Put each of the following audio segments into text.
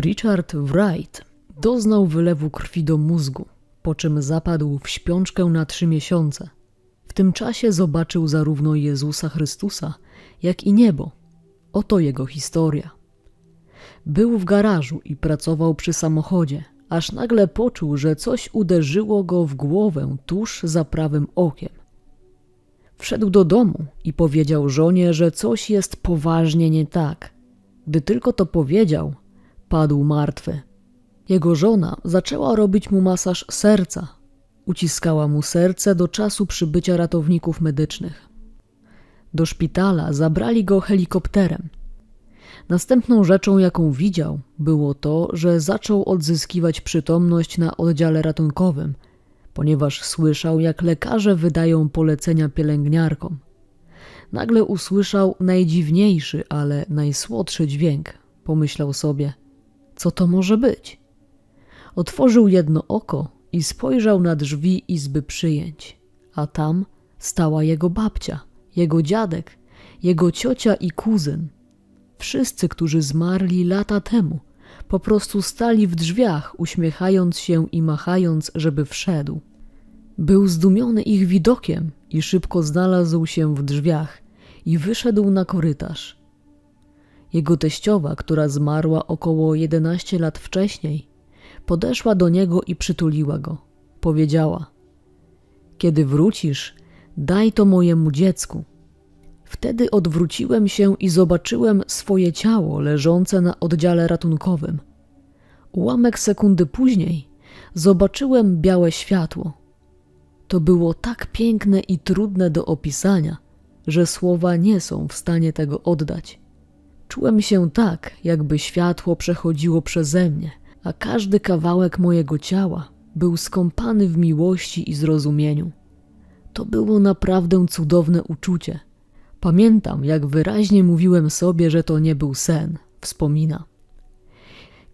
Richard Wright doznał wylewu krwi do mózgu, po czym zapadł w śpiączkę na trzy miesiące. W tym czasie zobaczył zarówno Jezusa Chrystusa, jak i niebo. Oto jego historia. Był w garażu i pracował przy samochodzie, aż nagle poczuł, że coś uderzyło go w głowę tuż za prawym okiem. Wszedł do domu i powiedział żonie, że coś jest poważnie nie tak. Gdy tylko to powiedział, padł martwy. Jego żona zaczęła robić mu masaż serca. Uciskała mu serce do czasu przybycia ratowników medycznych. Do szpitala zabrali go helikopterem. Następną rzeczą, jaką widział, było to, że zaczął odzyskiwać przytomność na oddziale ratunkowym, ponieważ słyszał, jak lekarze wydają polecenia pielęgniarkom. Nagle usłyszał najdziwniejszy, ale najsłodszy dźwięk. Pomyślał sobie, co to może być? Otworzył jedno oko i spojrzał na drzwi izby przyjęć, a tam stała jego babcia, jego dziadek, jego ciocia i kuzyn. Wszyscy, którzy zmarli lata temu, po prostu stali w drzwiach, uśmiechając się i machając, żeby wszedł. Był zdumiony ich widokiem i szybko znalazł się w drzwiach i wyszedł na korytarz. Jego teściowa, która zmarła około 11 lat wcześniej, podeszła do niego i przytuliła go. Powiedziała: Kiedy wrócisz, daj to mojemu dziecku. Wtedy odwróciłem się i zobaczyłem swoje ciało leżące na oddziale ratunkowym. Ułamek sekundy później zobaczyłem białe światło. To było tak piękne i trudne do opisania, że słowa nie są w stanie tego oddać. Czułem się tak, jakby światło przechodziło przeze mnie, a każdy kawałek mojego ciała był skąpany w miłości i zrozumieniu. To było naprawdę cudowne uczucie. Pamiętam, jak wyraźnie mówiłem sobie, że to nie był sen, wspomina.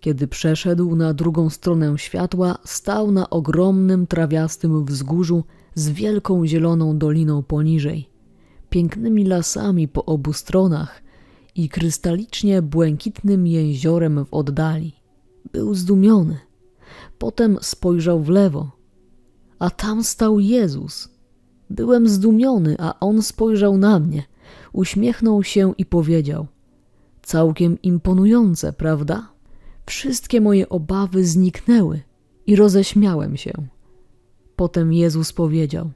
Kiedy przeszedł na drugą stronę światła, stał na ogromnym trawiastym wzgórzu z wielką zieloną doliną poniżej, pięknymi lasami po obu stronach i krystalicznie błękitnym jeziorem w oddali. Był zdumiony. Potem spojrzał w lewo, a tam stał Jezus. Byłem zdumiony, a on spojrzał na mnie, uśmiechnął się i powiedział: Całkiem imponujące, prawda? Wszystkie moje obawy zniknęły i roześmiałem się. Potem Jezus powiedział: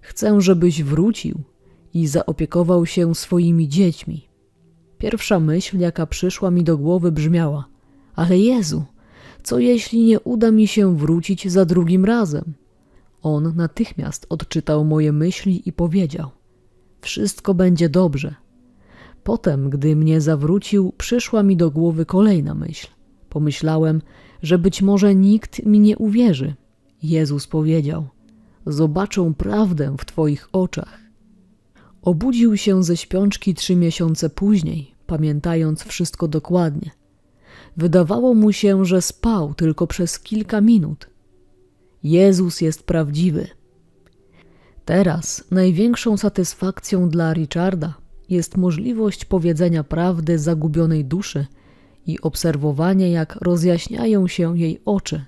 Chcę, żebyś wrócił i zaopiekował się swoimi dziećmi. Pierwsza myśl, jaka przyszła mi do głowy, brzmiała: Ale Jezu, co jeśli nie uda mi się wrócić za drugim razem? On natychmiast odczytał moje myśli i powiedział: Wszystko będzie dobrze. Potem, gdy mnie zawrócił, przyszła mi do głowy kolejna myśl. Pomyślałem, że być może nikt mi nie uwierzy. Jezus powiedział: Zobaczą prawdę w Twoich oczach. Obudził się ze śpiączki trzy miesiące później, pamiętając wszystko dokładnie. Wydawało mu się, że spał tylko przez kilka minut. Jezus jest prawdziwy. Teraz największą satysfakcją dla Richarda jest możliwość powiedzenia prawdy zagubionej duszy i obserwowanie, jak rozjaśniają się jej oczy.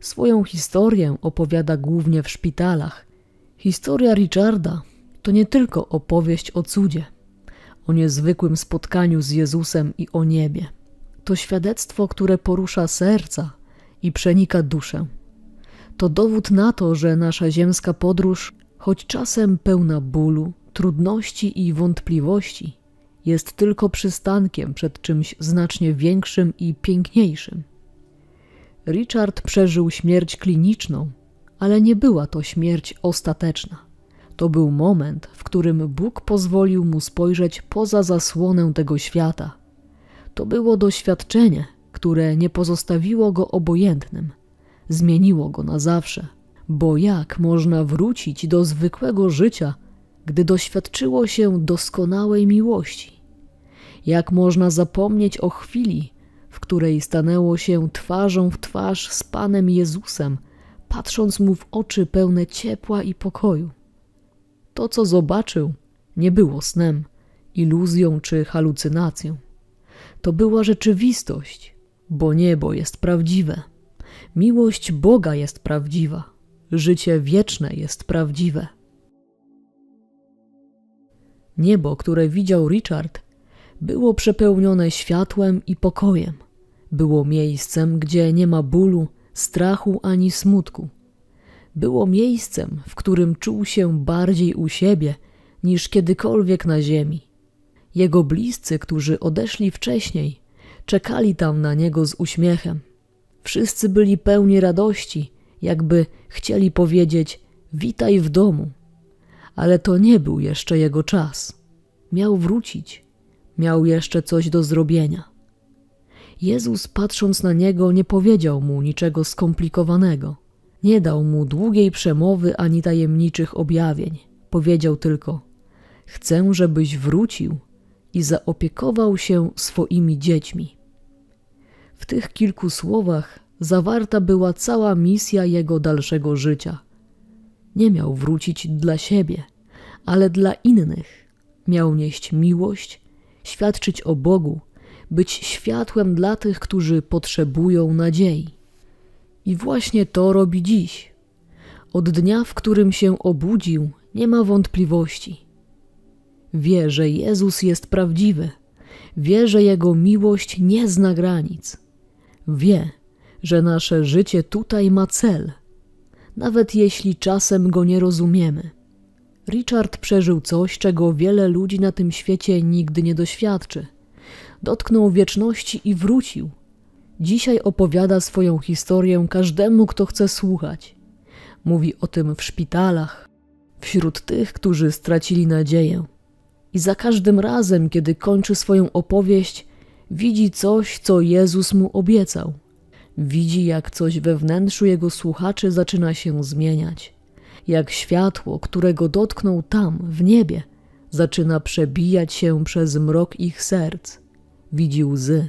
Swoją historię opowiada głównie w szpitalach. Historia Richarda to nie tylko opowieść o cudzie, o niezwykłym spotkaniu z Jezusem i o niebie. To świadectwo, które porusza serca i przenika duszę. To dowód na to, że nasza ziemska podróż, choć czasem pełna bólu, trudności i wątpliwości, jest tylko przystankiem przed czymś znacznie większym i piękniejszym. Richard przeżył śmierć kliniczną, ale nie była to śmierć ostateczna. To był moment, w którym Bóg pozwolił mu spojrzeć poza zasłonę tego świata. To było doświadczenie, które nie pozostawiło go obojętnym, zmieniło go na zawsze. Bo jak można wrócić do zwykłego życia, gdy doświadczyło się doskonałej miłości? Jak można zapomnieć o chwili, w której stanęło się twarzą w twarz z Panem Jezusem, patrząc mu w oczy pełne ciepła i pokoju? To, co zobaczył, nie było snem, iluzją czy halucynacją. To była rzeczywistość. bo niebo jest prawdziwe. Miłość Boga jest prawdziwa. Życie wieczne jest prawdziwe. Niebo, które widział Richard, było przepełnione światłem i pokojem. Było miejscem, gdzie nie ma bólu, strachu ani smutku. Było miejscem, w którym czuł się bardziej u siebie niż kiedykolwiek na ziemi. Jego bliscy, którzy odeszli wcześniej, czekali tam na niego z uśmiechem. Wszyscy byli pełni radości, jakby chcieli powiedzieć: Witaj w domu. Ale to nie był jeszcze jego czas. Miał wrócić, miał jeszcze coś do zrobienia. Jezus, patrząc na niego, nie powiedział mu niczego skomplikowanego. Nie dał mu długiej przemowy ani tajemniczych objawień. Powiedział tylko: Chcę, żebyś wrócił i zaopiekował się swoimi dziećmi. W tych kilku słowach zawarta była cała misja jego dalszego życia. Nie miał wrócić dla siebie, ale dla innych. Miał nieść miłość, świadczyć o Bogu, być światłem dla tych, którzy potrzebują nadziei. I właśnie to robi dziś. Od dnia, w którym się obudził, nie ma wątpliwości. Wie, że Jezus jest prawdziwy, wie, że Jego miłość nie zna granic. Wie, że nasze życie tutaj ma cel, nawet jeśli czasem go nie rozumiemy. Richard przeżył coś, czego wiele ludzi na tym świecie nigdy nie doświadczy. Dotknął wieczności i wrócił. Dzisiaj opowiada swoją historię każdemu, kto chce słuchać. Mówi o tym w szpitalach, wśród tych, którzy stracili nadzieję. I za każdym razem, kiedy kończy swoją opowieść, widzi coś, co Jezus mu obiecał. Widzi, jak coś we wnętrzu jego słuchaczy zaczyna się zmieniać. Jak światło, którego dotknął tam, w niebie, zaczyna przebijać się przez mrok ich serc. Widzi łzy,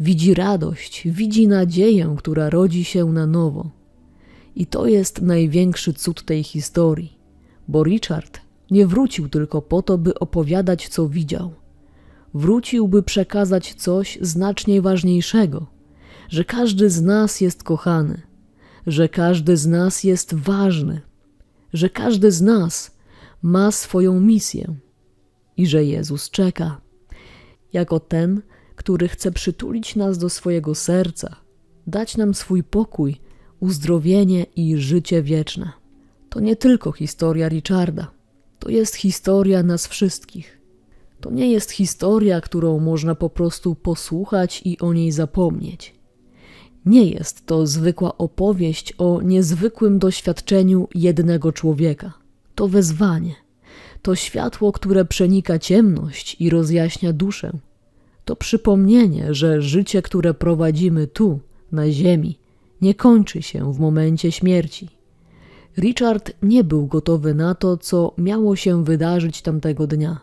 widzi radość, widzi nadzieję, która rodzi się na nowo. I to jest największy cud tej historii, bo Richard nie wrócił tylko po to, by opowiadać, co widział. Wrócił, by przekazać coś znacznie ważniejszego, że każdy z nas jest kochany, że każdy z nas jest ważny, że każdy z nas ma swoją misję i że Jezus czeka, jako ten, który chce przytulić nas do swojego serca, dać nam swój pokój, uzdrowienie i życie wieczne. To nie tylko historia Richarda, to jest historia nas wszystkich. To nie jest historia, którą można po prostu posłuchać i o niej zapomnieć. Nie jest to zwykła opowieść o niezwykłym doświadczeniu jednego człowieka. To wezwanie, to światło, które przenika ciemność i rozjaśnia duszę. To przypomnienie, że życie, które prowadzimy tu, na Ziemi, nie kończy się w momencie śmierci. Richard nie był gotowy na to, co miało się wydarzyć tamtego dnia.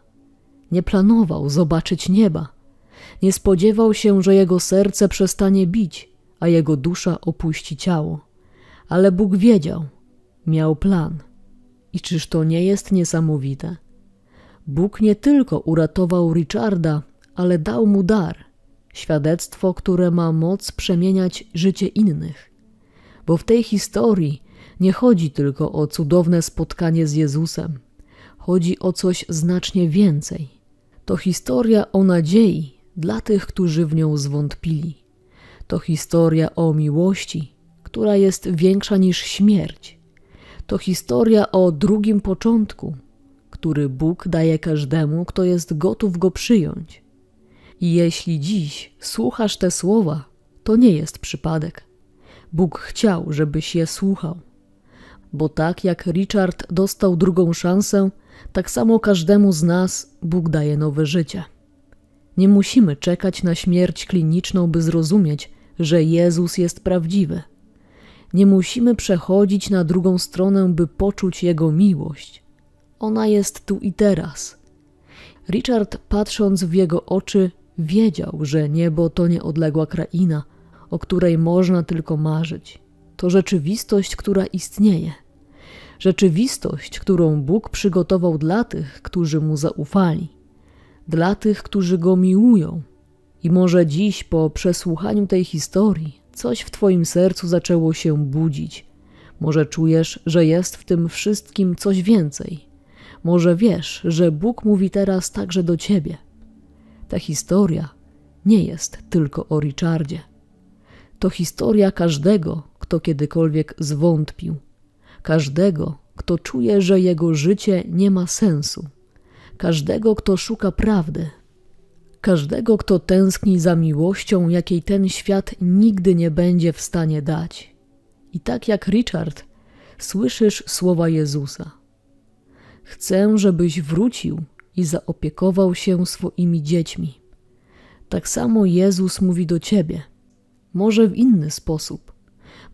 Nie planował zobaczyć nieba. Nie spodziewał się, że jego serce przestanie bić, a jego dusza opuści ciało. Ale Bóg wiedział, miał plan. I czyż to nie jest niesamowite? Bóg nie tylko uratował Richarda, ale dał mu dar świadectwo, które ma moc przemieniać życie innych. Bo w tej historii nie chodzi tylko o cudowne spotkanie z Jezusem, chodzi o coś znacznie więcej. To historia o nadziei dla tych, którzy w nią zwątpili. To historia o miłości, która jest większa niż śmierć. To historia o drugim początku, który Bóg daje każdemu, kto jest gotów go przyjąć. Jeśli dziś słuchasz te słowa, to nie jest przypadek. Bóg chciał, żebyś je słuchał. Bo tak jak Richard dostał drugą szansę, tak samo każdemu z nas Bóg daje nowe życie. Nie musimy czekać na śmierć kliniczną, by zrozumieć, że Jezus jest prawdziwy. Nie musimy przechodzić na drugą stronę, by poczuć Jego miłość. Ona jest tu i teraz. Richard, patrząc w jego oczy, wiedział, że niebo to nie odległa kraina, o której można tylko marzyć. To rzeczywistość, która istnieje. Rzeczywistość, którą Bóg przygotował dla tych, którzy mu zaufali, dla tych, którzy go miłują I może dziś po przesłuchaniu tej historii coś w Twoim sercu zaczęło się budzić. Może czujesz, że jest w tym wszystkim coś więcej. Może wiesz, że Bóg mówi teraz także do Ciebie. Ta historia nie jest tylko o Richardzie. To historia każdego, kto kiedykolwiek zwątpił, każdego, kto czuje, że jego życie nie ma sensu, każdego, kto szuka prawdy, każdego, kto tęskni za miłością, jakiej ten świat nigdy nie będzie w stanie dać. I tak jak Richard, słyszysz słowa Jezusa. Chcę, żebyś wrócił i zaopiekował się swoimi dziećmi. Tak samo Jezus mówi do ciebie, może w inny sposób,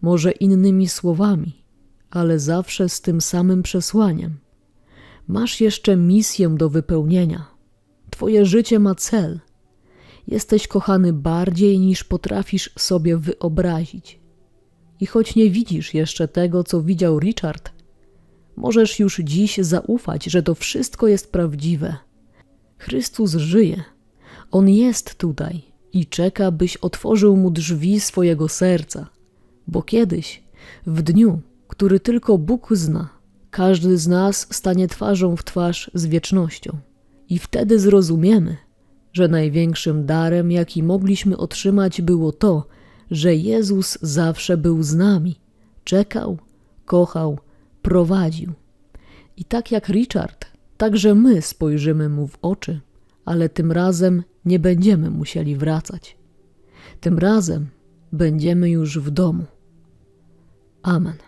może innymi słowami, ale zawsze z tym samym przesłaniem. Masz jeszcze misję do wypełnienia. Twoje życie ma cel. Jesteś kochany bardziej niż potrafisz sobie wyobrazić. I choć nie widzisz jeszcze tego, co widział Richard, możesz już dziś zaufać, że to wszystko jest prawdziwe. Chrystus żyje. On jest tutaj i czeka, byś otworzył mu drzwi swojego serca, bo kiedyś, w dniu, który tylko Bóg zna, każdy z nas stanie twarzą w twarz z wiecznością. I wtedy zrozumiemy, że największym darem, jaki mogliśmy otrzymać, było to, że Jezus zawsze był z nami, czekał, kochał, prowadził. I tak jak Richard, także my spojrzymy mu w oczy, ale tym razem nie będziemy musieli wracać. Tym razem będziemy już w domu. Amen.